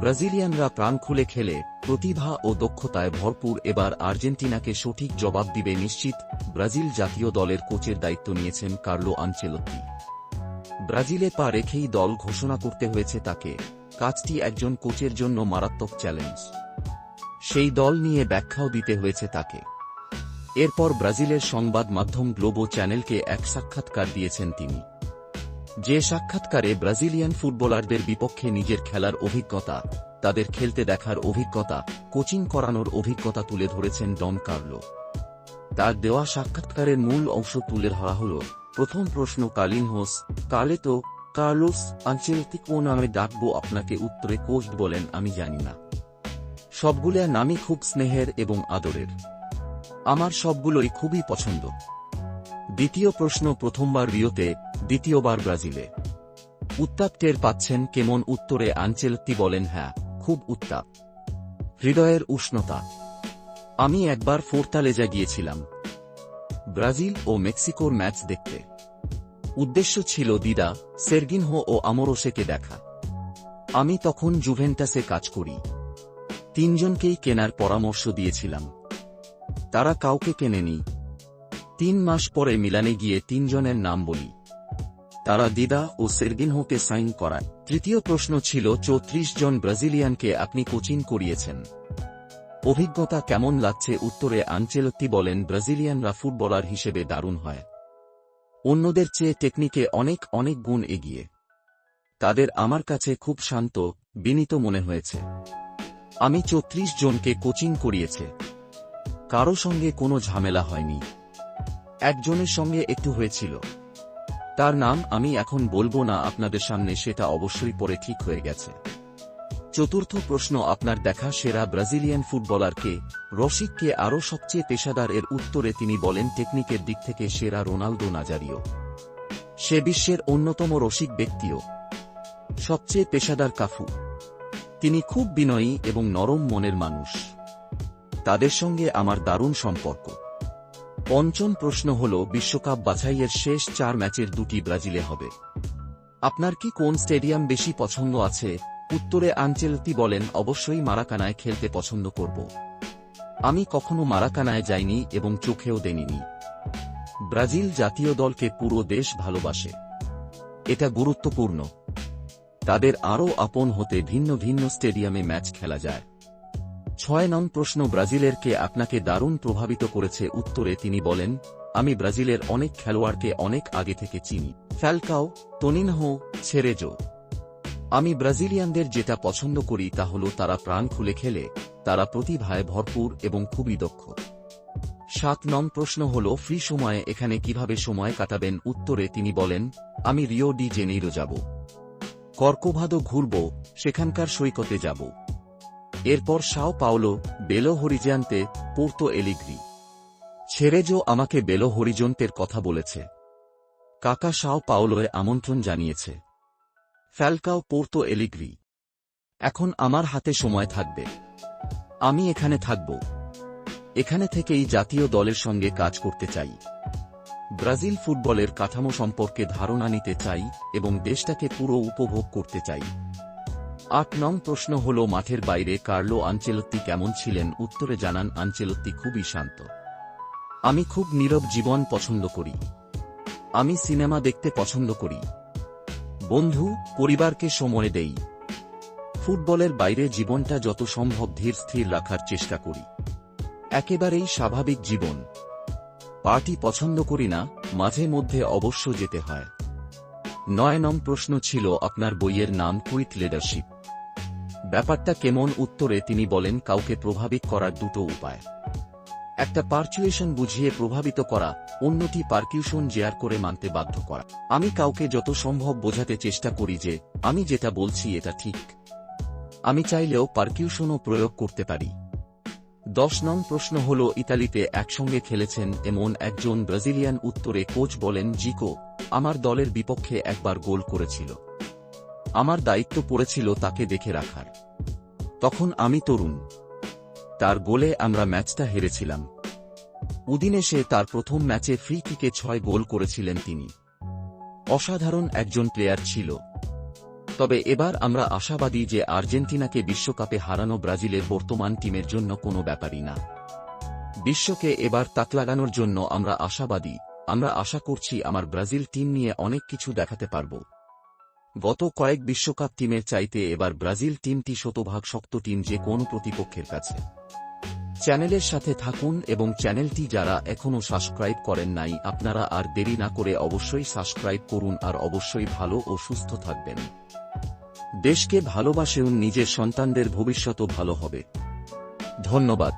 ব্রাজিলিয়ানরা প্রাণ খুলে খেলে, প্রতিভা ও দক্ষতায় ভরপুর এবার আর্জেন্টিনাকে সঠিক জবাব দিবে নিশ্চিত, ব্রাজিল জাতীয় দলের কোচের দায়িত্ব নিয়েছেন কার্লো আনচেলত্তি। ব্রাজিলে পা রেখেই দল ঘোষণা করতে হয়েছে তাকে, কাজটি একজন কোচের জন্য মারাত্মক চ্যালেঞ্জ। সেই দল নিয়ে ব্যাখ্যাও দিতে হয়েছে তাকে। এরপর ব্রাজিলের সংবাদ মাধ্যম গ্লোবো চ্যানেলকে এক সাক্ষাৎকার দিয়েছেন তিনি। যে সাক্ষাৎকারে ব্রাজিলিয়ান ফুটবলারদের বিপক্ষে নিজের খেলার অভিজ্ঞতা, তাদের খেলতে দেখার অভিজ্ঞতা, কোচিং করানোর অভিজ্ঞতা তুলে ধরেছেন ডন কার্লো। তার দেওয়া সাক্ষাৎকারের মূল অংশ তুলে ধরা হল, প্রথম প্রশ্ন কালিনহোস কালে তো কার্লোস আঞ্চলিক কোন নামে ডাকবো আপনাকে উত্তরে কোচ বলেন, আমি জানি না। সবগুলো নামই খুব স্নেহের এবং আদরের। আমার সবগুলোই খুবই পছন্দ। দ্বিতীয় প্রশ্ন প্রথমবার রিওতে দ্বিতীয়বার ব্রাজিলে। উত্তাপ টের পাচ্ছেন কেমন উত্তরে আঞ্চেলত্তি বলেন হ্যাঁ খুব উত্তাপ। হৃদয়ের উষ্ণতা। আমি একবার ফোরতালেজা গিয়েছিলাম। ব্রাজিল ও মেক্সিকোর ম্যাচ দেখতে। উদ্দেশ্য ছিল দিদা, সেরগিনহো ও আমোরোসেকে দেখা। আমি তখন জুভেন্টাসে কাজ করি। তিনজনকেই কেনার পরামর্শ দিয়েছিলাম। তারা কাউকে কেনেনি। তিন মাস পরে মিলানে গিয়ে তিনজনের নাম বলি। তারা দিদা ও সেরগিনহোকে সাইন করায়। তৃতীয় প্রশ্ন ছিল, চৌত্রিশ জন ব্রাজিলিয়ানকে আপনি কোচিং করিয়েছেন। অভিজ্ঞতা কেমন লাগছে? উত্তরে আনচেলত্তি বলেন, ব্রাজিলিয়ানরা ফুটবলার হিসেবে দারুণ হয়। অন্যদের চেয়ে টেকনিকে অনেক অনেক গুণ এগিয়ে। তাদের আমার কাছে খুব শান্ত, বিনীত মনে হয়েছে। আমি চৌত্রিশ জনকে কোচিং করিয়েছে। কারও সঙ্গে কোনো ঝামেলা হয়নি। একজনের সঙ্গে একটু হয়েছিল। তার নাম আমি এখন বলব না আপনাদের সামনে, সেটা অবশ্যই পরে ঠিক হয়ে গেছে। চতুর্থ প্রশ্ন, আপনার দেখা সেরা ব্রাজিলিয়ান ফুটবলারকে রসিককে আরও সবচেয়ে পেশাদার? এর উত্তরে তিনি বলেন, টেকনিকের দিক থেকে সেরা রোনালদো নাজারিও। সে বিশ্বের অন্যতম রসিক ব্যক্তিও। সবচেয়ে পেশাদার কাফু। তিনি খুব বিনয়ী এবং নরম মনের মানুষ। তাদের সঙ্গে আমার দারুণ সম্পর্ক। পঞ্চম প্রশ্ন হল, বিশ্বকাপ বাছাইয়ের শেষ চার ম্যাচের দুটি ব্রাজিলে হবে। আপনার কি কোন স্টেডিয়াম বেশি পছন্দ আছে? উত্তরে আঞ্চেলতি বলেন, অবশ্যই মারাকানায় খেলতে পছন্দ করব। আমি কখনো মারাকানায় যাইনি এবং চোখেও দেনিনি ব্রাজিল জাতীয় দলকে পুরো দেশ ভালোবাসে। এটা গুরুত্বপূর্ণ। তাদের আরও আপন হতে ভিন্ন ভিন্ন স্টেডিয়ামে ম্যাচ খেলা যায়। ছয় নং প্রশ্ন ব্রাজিলের কে আপনাকে দারুণ প্রভাবিত করেছে? উত্তরে তিনি বলেন, আমি ব্রাজিলের অনেক খেলোয়াড়কে অনেক আগে থেকে চিনি। Falcao Toninho Cerezo. আমি ব্রাজিলিয়ানদের যেটা পছন্দ করি তা হল তারা প্রাণ খুলে খেলে, তারা প্রতিভায় ভরপুর এবং খুবই দক্ষ। সাত নং প্রশ্ন হল, ফ্রি সময়ে এখানে কীভাবে সময় কাটাবেন? উত্তরে তিনি বলেন, আমি রিও ডি জেনেইরো যাব। কর্কোভাদো ঘুরব, সেখানকার সৈকতে যাব। এরপর Sao Paulo, Belo Horizonte Porto Alegre. ছেরেজো আমাকে বেলো হরিজন্তের কথা বলেছে। কাকা সাও পাওলোয় আমন্ত্রণ জানিয়েছে। Falcao Porto Alegre. এখন আমার হাতে সময় থাকবে। আমি এখানে থাকব। এখানে থেকেই জাতীয় দলের সঙ্গে কাজ করতে চাই। ব্রাজিল ফুটবলের কাঠামো সম্পর্কে ধারণা নিতে চাই এবং দেশটাকে পুরো উপভোগ করতে চাই। আট নং প্রশ্ন হল, মাঠের বাইরে কার্লো আঞ্চেলত্তি কেমন ছিলেন? উত্তরে জানান, আঞ্চেলত্তি খুবই শান্ত। আমি খুব নীরব জীবন পছন্দ করি। আমি সিনেমা দেখতে পছন্দ করি। বন্ধু, পরিবারকে সময় দেই। ফুটবলের বাইরে জীবনটা যত সম্ভব ধীর স্থির রাখার চেষ্টা করি। একেবারেই স্বাভাবিক জীবন। পার্টি পছন্দ করি না, মাঝে মধ্যে অবশ্য যেতে হয়। নয় নং প্রশ্ন ছিল, আপনার বইয়ের নাম কুইথ লিডারশিপ। ব্যাপারটা কেমন উত্তরে তিনি বলেন, কাউকে প্রভাবিত করার দুটো উপায়। একটা পার্চুয়েশন বুঝিয়ে প্রভাবিত করা, অন্যটি পার্কিউশন জেয়ার করে মানতে বাধ্য করা। আমি কাউকে যত সম্ভব বোঝাতে চেষ্টা করি যে, আমি যেটা বলছি এটা ঠিক। আমি চাইলেও পার্কিউশনও প্রয়োগ করতে পারি। দশ নং প্রশ্ন হল, ইতালিতে একসঙ্গে খেলেছেন এমন একজন ব্রাজিলিয়ান উত্তরে কোচ বলেন, জিকো, আমার দলের বিপক্ষে একবার গোল করেছিল। আমার দায়িত্ব পড়েছিল তাকে দেখে রাখার। তখন আমি তরুণ। তার গোলে আমরা ম্যাচটা হেরেছিলাম। উদিনেসে তার প্রথম ম্যাচে ফ্রি কিকে ছয় গোল করেছিলেন তিনি। অসাধারণ একজন প্লেয়ার ছিল। তবে এবার আমরা আশাবাদী যে আর্জেন্টিনাকে বিশ্বকাপে হারানো ব্রাজিলের বর্তমান টিমের জন্য কোনো ব্যাপারই না। বিশ্বকে এবার তাক লাগানোর জন্য আমরা আশাবাদী। আমরা আশা করছি আমার ব্রাজিল টিম নিয়ে অনেক কিছু দেখাতে পারব। গত কয়েক বিশ্বকাপ টিমের চাইতে এবার ব্রাজিল টিমটি শতভাগ শক্ত টিম যে কোন প্রতিপক্ষের কাছে। চ্যানেলের সাথে থাকুন এবং চ্যানেলটি যারা এখনও সাবস্ক্রাইব করেন নাই, আপনারা আর দেরি না করে অবশ্যই সাবস্ক্রাইব করুন আর অবশ্যই ভালো ও সুস্থ থাকবেন। দেশকে ভালোবাসেন নিজের সন্তানদের ভবিষ্যতও ভালো হবে। ধন্যবাদ।